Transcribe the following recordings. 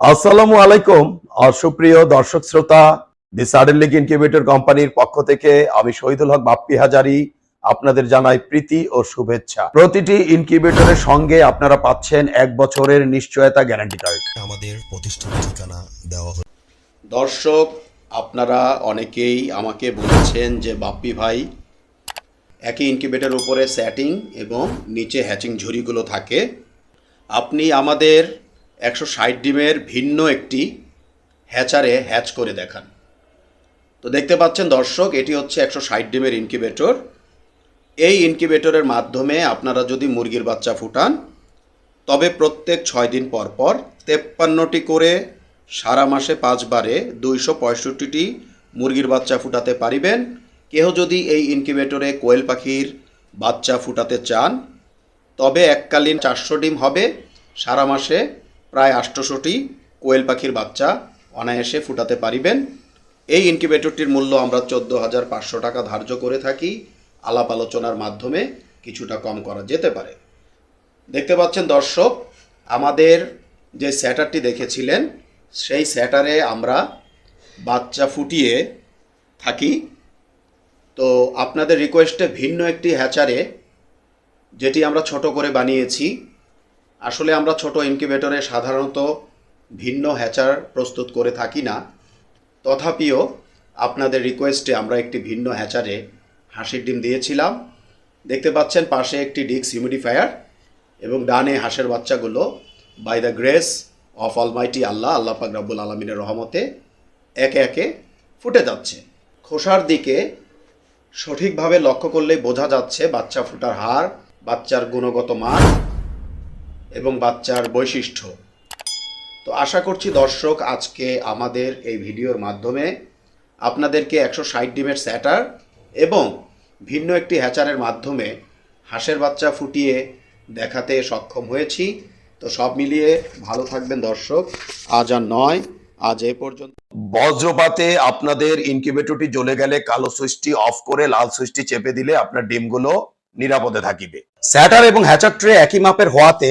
আসসালামু আলাইকুম আর সুপ্রিয় দর্শক শ্রোতা দি সাডেন লিগ ইনকিউবেটর কোম্পানির পক্ষ থেকে আমি শহীদুল হক বাপ্পি হাজারি আপনাদের জানাই প্রীতি ও শুভেচ্ছা। প্রতিটি ইনকিউবেটরের সঙ্গে আপনারা পাচ্ছেন এক বছরের নিশ্চয়তা গ্যারান্টি কার্ড আমাদের প্রতিষ্ঠান ঠিকানা দেওয়া হলো দর্শক আপনারা অনেকেই আমাকে বলেছেন যে বাপ্পি ভাই একই ইনকিউবেটর উপরে স্যাটিং এবং নিচে হ্যাচিং ঝুড়িগুলো থাকে। আপনি আমাদের একশো ষাট ডিমের ভিন্ন একটি হ্যাচারে হ্যাচ করে দেখান। তো দেখতে পাচ্ছেন দর্শক, এটি হচ্ছে একশো ষাট ডিমের ইনকিউবেটর। এই ইনকিউবেটরের মাধ্যমে আপনারা যদি মুরগির বাচ্চা ফুটান, তবে প্রত্যেক ছয় দিন পর পর তেপ্পান্নটি করে সারা মাসে পাঁচবারে দুইশো পঁয়ষট্টিটি মুরগির বাচ্চা ফুটাতে পারিবেন। কেহ যদি এই ইনকিউবেটরে কোয়েল পাখির বাচ্চা ফুটাতে চান, তবে এককালীন চারশো ডিম হবে সারা মাসে প্রায় আটশোশোটি কোয়েল পাখির বাচ্চা অনায়াসে ফুটাতে পারিবেন। এই ইনকিউবেটরটির মূল্য আমরা চোদ্দ হাজার পাঁচশো টাকা ধার্য করে থাকি। আলাপ আলোচনার মাধ্যমে কিছুটা কম করা যেতে পারে। দেখতে পাচ্ছেন দর্শক, আমাদের যে স্যাটারটি দেখেছিলেন, সেই স্যাটারে আমরা বাচ্চা ফুটিয়ে থাকি। তো আপনাদের রিকোয়েস্টে ভিন্ন একটি হ্যাচারে, যেটি আমরা ছোট করে বানিয়েছি আসলে আমরা ছোট ইনকিউবেটরে সাধারণত ভিন্ন হ্যাচার প্রস্তুত করে থাকি না। তথাপিও আপনাদের রিকোয়েস্টে আমরা একটি ভিন্ন হ্যাচারে হাঁসির ডিম দিয়েছিলাম। দেখতে পাচ্ছেন পাশে একটি ডিক্স হিউমিডিফায়ার এবং ডানে হাঁসের বাচ্চাগুলো by the grace of almighty আল্লাহ আল্লাহ পাক রাব্বুল আলমিনের রহমতে একে একে ফুটে যাচ্ছে। খোসার দিকে সঠিকভাবে লক্ষ্য করলেই বোঝা যাচ্ছে বাচ্চা ফুটার হার, বাচ্চার গুণগত মান এবং বাচ্চার বৈশিষ্ট্য। তো আশা করছি দর্শক আজকে আমাদের এই ভিডিওর মাধ্যমে আপনাদেরকে একশো ষাট ডিমের স্যাটার এবং ভিন্ন একটি হ্যাচারের মাধ্যমে হাঁসের বাচ্চা ফুটিয়ে দেখাতে সক্ষম হয়েছি। তো সব মিলিয়ে ভালো থাকবেন দর্শক। আজ আর নয়, আজ এ পর্যন্ত। বজ্রপাতে আপনাদের ইনকিউবেটরটি জ্বলে গেলে কালো সুইচটি অফ করে লাল সুইচটি চেপে দিলে আপনার ডিমগুলো নিরাপদে থাকিবে। স্যাটার এবং হ্যাচার ট্রে একই মাপের হওয়াতে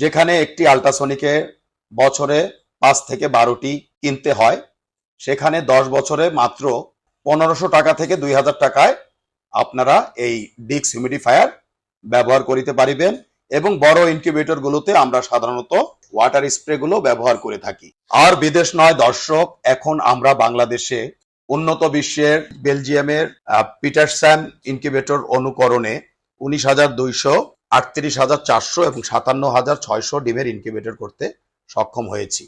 যেখানে একটি আল্ট্রাসনিকে বছরে পাঁচ থেকে বারোটি কিনতে হয়, সেখানে দশ বছরে মাত্র পনেরোশো টাকা থেকে দুই হাজার টাকায় আপনারা এই ডিক্স হিউমিডিফায়ার ব্যবহার করিতে পারিবেন এবং বড় ইনকিউবেটর গুলোতে আমরা সাধারণত ওয়াটার স্প্রে গুলো ব্যবহার করে থাকি। আর বিদেশ নয়, দর্শক, এখন আমরা বাংলাদেশে উন্নত বিশ্বের বেলজিয়ামের পিটারস্যাম ইনকিউবেটর অনুকরণে উনিশ হাজার দুইশো আটত্রিশ হাজার চারশো এবং সাতান্ন হাজার ছয়শো ডিমের ইনকিউবেটর করতে সক্ষম হয়েছি।